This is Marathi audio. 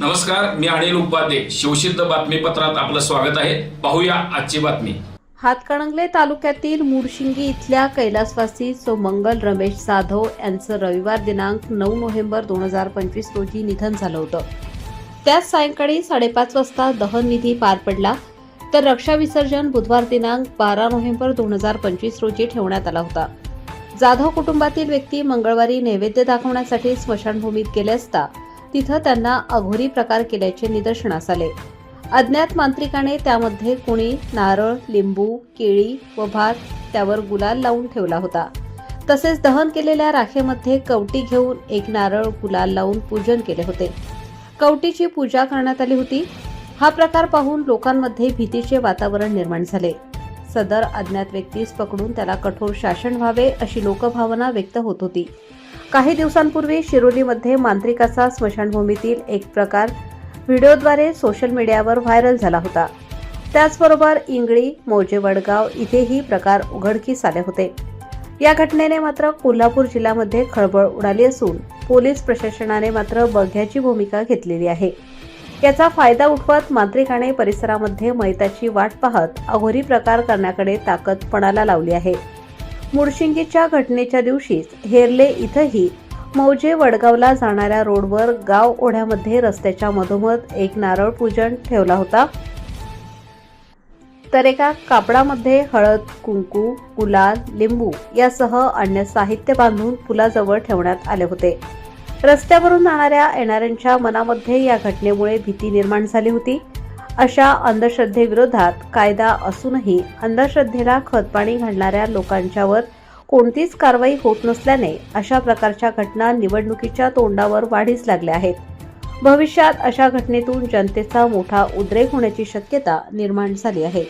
नमस्कार मी अनिल उपाध्ये. शिवसिद्ध बातमीपत्रात आपलं स्वागत आहे. पाहूया आजची बातमी. हातकणंगले तालुक्यातील मुरशिंगी इथल्या कैलासवासी सोमंगल रमेश जाधव यांचं रविवार दिनांक नऊ नोव्हेंबर दोन हजार पंचवीस रोजी निधन झालं होतं. त्याच सायंकाळी साडेपाच वाजता दहनविधी पार पडला. तर रक्षा विसर्जन बुधवार दिनांक बारा नोव्हेंबर दोन हजार पंचवीस रोजी ठेवण्यात आला होता. जाधव कुटुंबातील व्यक्ती मंगळवारी नैवेद्य दाखवण्यासाठी स्मशानभूमीत गेले असता तिथं त्यांना अघोरी प्रकार केल्याचे निदर्शनास आले. अज्ञात मांत्रिकाने त्यामध्ये कुणी नारळ लिंबू केळी व भात त्यावर गुलाल लावून ठेवला होता. तसेच दहन केलेल्या राखेमध्ये कवटी घेऊन एक नारळ गुलाल लावून पूजन केले होते. कवटीची पूजा करण्यात आली होती. हा प्रकार पाहून लोकांमध्ये भीतीचे वातावरण निर्माण झाले. सदर अज्ञात व्यक्तीस पकडून त्याला कठोर शासन व्हावे अशी लोकभावना व्यक्त होत होती. काही दिवसांपूर्वी शिरोलीमध्ये मांत्रिकाचा स्मशानभूमीतील एक प्रकार व्हिडिओद्वारे सोशल मीडियावर व्हायरल झाला होता. त्याचबरोबर इंगळी मोजे वडगाव इथेही प्रकार उघडकीस आले होते. या घटनेने मात्र कोल्हापूर जिल्ह्यामध्ये खळबळ उडाली असून पोलीस प्रशासनाने मात्र बघ्याची भूमिका घेतलेली आहे. याचा फायदा उठवत मांत्रिकाने परिसरामध्ये मैताची वाट पाहत अघोरी प्रकार करण्याकडे ताकद पणाला लावली आहे. मुडशिंगीच्या घटनेच्या दिवशीच हेरले इथंही मौजे वडगावला जाणाऱ्या रोडवर गाव ओढ्यामध्ये रस्त्याच्या मधोमध एक नारळ पूजन ठेवला होता. तर एका कापडामध्ये हळद कुंकू गुलाल लिंबू यासह अन्य साहित्य बांधून पुलाजवळ ठेवण्यात आले होते. रस्त्यावरून जाणाऱ्या येणाऱ्यांच्या मनामध्ये या घटनेमुळे भीती निर्माण झाली होती. अशा अंधश्रद्धेविरोधात कायदा असूनही अंधश्रद्धेला खतपाणी घालणाऱ्या लोकांच्यावर कोणतीच कारवाई होत नसल्याने अशा प्रकारच्या घटना निवडणुकीच्या तोंडावर वाढीस लागल्या आहेत. भविष्यात अशा घटनेतून जनतेचा मोठा उद्रेक होण्याची शक्यता निर्माण झाली आहे.